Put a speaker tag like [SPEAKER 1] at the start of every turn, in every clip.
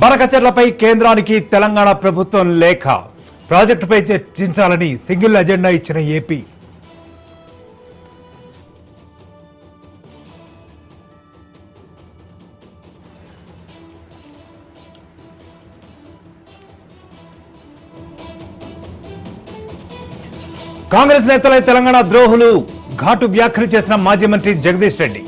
[SPEAKER 1] బరకచర్లపై కేంద్రానికి తెలంగాణ ప్రభుత్వం లేఖ. ప్రాజెక్టుపై చర్చించాలని సింగిల్ అజెండా ఇచ్చిన ఏపీ. కాంగ్రెస్ నేతలై తెలంగాణ ద్రోహులు ఘాటు వ్యాఖ్యలు చేసిన మాజీ మంత్రి జగదీష్ రెడ్డి.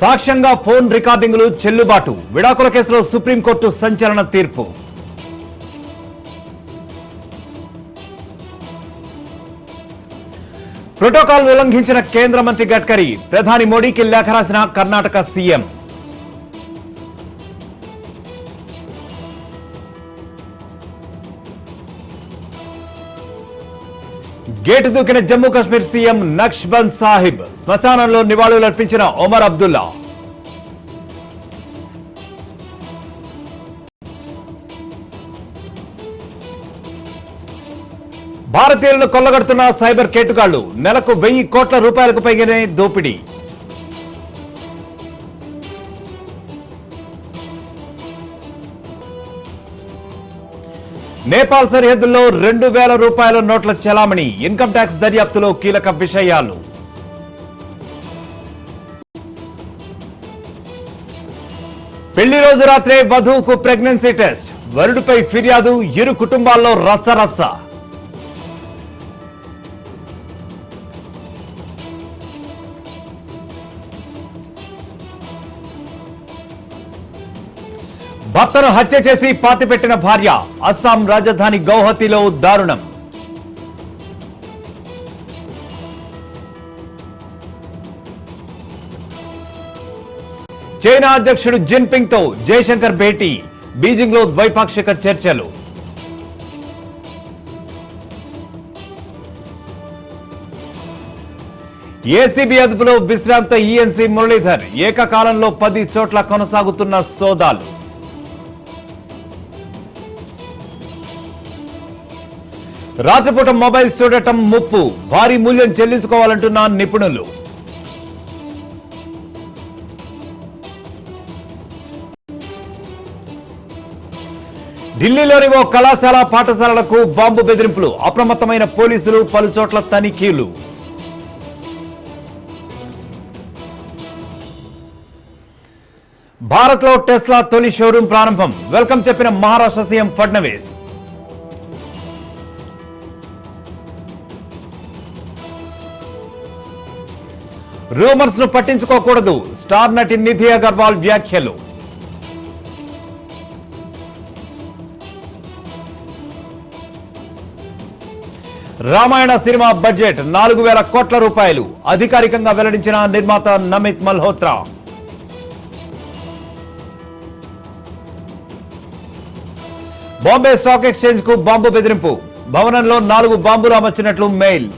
[SPEAKER 1] సాక్ష్యంగా ఫోన్ రికార్డింగ్లు చెల్లుబాటు. విడాకుల కేసులో సుప్రీంకోర్టు సంచలన తీర్పు. ప్రోటోకాల్ ఉల్లంఘించిన కేంద్ర మంత్రి గడ్కరీ. ప్రధాని మోడీకి లేఖ రాసిన కర్ణాటక సీఎం. గేటు దూకిన జమ్మూ కాశ్మీర్ సీఎం నక్ష్బంద్ సాహిబ్ శ్మశానంలో నివాళులర్పించిన ఒమర్ అబ్దుల్లా. భారతీయులను కొల్లగడుతున్న సైబర్ కేటుగాళ్ళు నెలకు వెయ్యి కోట్ల రూపాయలకు పైగానే దోపిడీ. నేపాల్ సరిహద్దుల్లో రెండు వేల రూపాయల నోట్ల చెలామణి ఇన్కమ్ ట్యాక్స్ దర్యాప్తులో కీలక విషయాలు. పెళ్ళి రోజు రాత్రే వధువుకు ప్రెగ్నెన్సీ టెస్ట్ వరుడిపై ఫిర్యాదు ఇరు కుటుంబాల్లో రచ్చరచ్చ. భర్తను హత్య చేసి పాతిపెట్టిన భార్య అస్సాం రాజధాని గౌహతిలో దారుణం. చైనా అధ్యక్షుడు జిన్పింగ్తో జయశంకర్ భేటీ బీజింగ్లో ద్వైపాక్షిక చర్చలు. ఏసీబీ అదుపులో విశ్రాంత ఈఎన్సీ మురళీధర్ ఏకకాలంలో పది చోట్ల కొనసాగుతున్న సోదాలు. రాత్రిపూట మొబైల్ చూడటం ముప్పు. భారీ మూల్యం చెల్లించుకోవాలంటున్న నిపుణులు. ఢిల్లీలోని ఓ కళాశాల పాఠశాలలకు బాంబు బెదిరింపులు. అప్రమత్తమైన పోలీసులు పలు చోట్ల తనిఖీలు. భారత్లో టెస్లా తొలి షోరూం ప్రారంభం. వెల్కమ్ చెప్పిన మహారాష్ట్ర సీఎం ఫడ్నవీస్. రూమర్స్ను పట్టించుకోకూడదు. స్టార్ నటి నిధి అగర్వాల్ వ్యాఖ్యలు. రామాయణ సినిమా బడ్జెట్ నాలుగు వేల కోట్ల రూపాయలు. అధికారికంగా వెల్లడించిన నిర్మాత నమిత్ మల్హోత్రా. బాంబే స్టాక్ ఎక్స్చేంజ్కు బాంబు బెదిరింపు. భవనంలో నాలుగు బాంబులు అమర్చినట్లు మెయిల్.